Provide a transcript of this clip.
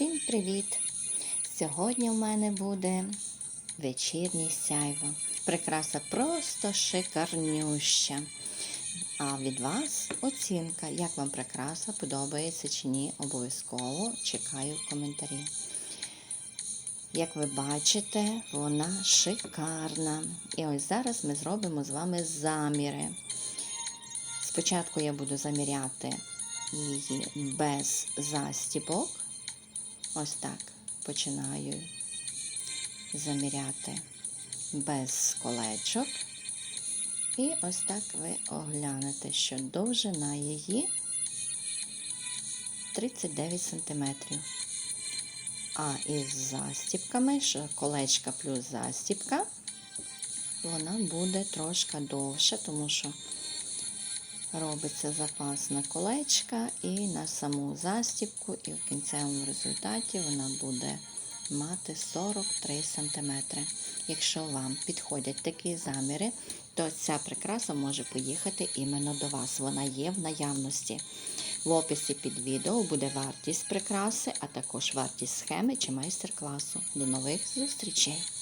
Всім привіт! Сьогодні в мене буде вечірнє сяйво. Прикраса просто шикарнюща. А від вас оцінка, як вам прикраса, подобається чи ні, обов'язково чекаю в коментарі. Як ви бачите, вона шикарна. І ось зараз ми зробимо з вами заміри. Спочатку я буду заміряти її без застібок. Ось так починаю заміряти без колечок. І ось так ви оглянете, що довжина її 39 см. А із застібками, що колечка плюс застібка, вона буде трошки довше, тому що робиться запас на колечка і на саму застібку, і в кінцевому результаті вона буде мати 43 см. Якщо вам підходять такі заміри, то ця прикраса може поїхати іменно до вас. Вона є в наявності. В описі під відео буде вартість прикраси, а також вартість схеми чи майстер-класу. До нових зустрічей!